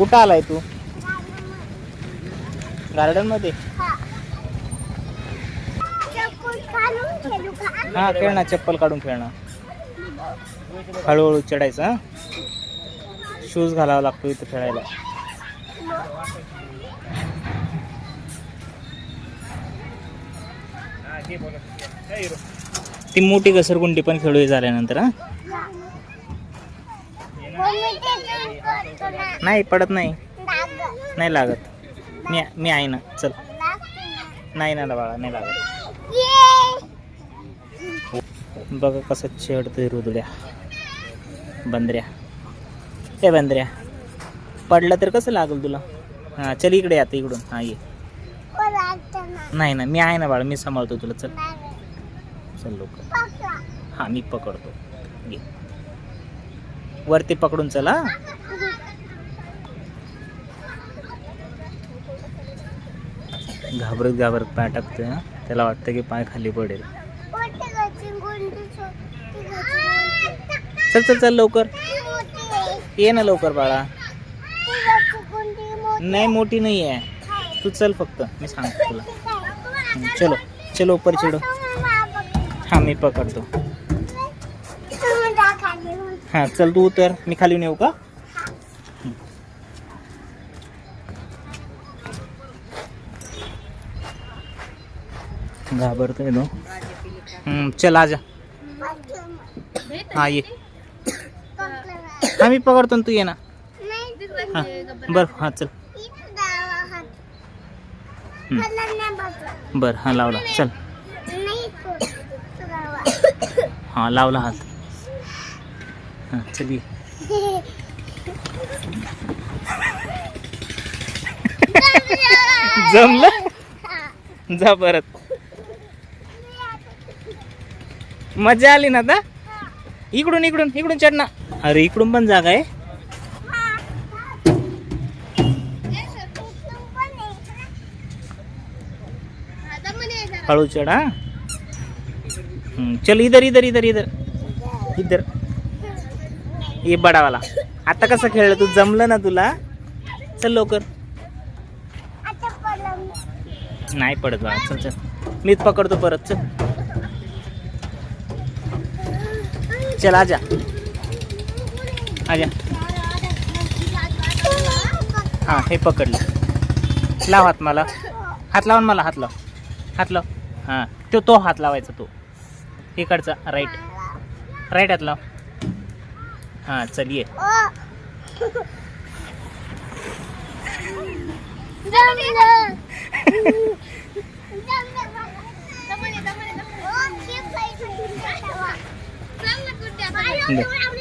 कुठं आलाय तू? गार्डनमध्ये? हा खेळणार चप्पल काढून खेळणार हळूहळू चढायचं हा? शूज घालावा लागतो इथं खेळायला. ती मोठी घसरगुंडी पण खेळू झाल्यानंतर हा? नाही पडत नाही. नाही लागत. मी मी आहे ना. चल. नाही ना बाळा नाही लागत. बघा कसं छेडतोय रुदड्या. बंदऱ्या ए बंदऱ्या पडलं तर कसं लागल तुला? हां चल इकडे आता इकडून. हां ये. नाही ना मी आहे ना बाळा मी सांभाळतो तुला. चल. चल लोक हां मी पकडतो. ये. वरती पकडून चल घाबरत घाबरत पाय टाकतोय हा. त्याला वाटतं की पाय खाली पडेल. चल चल चल लवकर. ये ना लवकर बाळा. नाही मोठी नाही आहे तू चल फक्त. मी सांगतो तुला. चलो चलो ऊपर चिडो. हां मी पकडतो. हां चल तू उतर. मी खाली येऊ का? घाबरतोय तो. चल आजा हा ये. हा मी पकडतो ना, तू ये ना. हा बर हा चल. बर हा लावला. चल. हा लावला हात. हा चल ये. जमलं? जा परत. मजा आली ना आता? इकडून इकडून इकडून चढ ना अरे इकडून पण जागा आहे हळू चढ हा? चल इधर इधर इधर इधर. इधर. ये बडावाला. आता कसं खेळलं तू? जमलं ना तुला? चल लवकर. नाही पडत बाळा चल चल. मीच पकडतो परत चल. चल आजा आजा हां हे पकडलं. लाव हात मला. हात लावून मला हात लाव. हात लाव. हां तो तो हात लावायचा तो. इकडचा राईट राईट हात लाव. हां चल ये. সুন্দর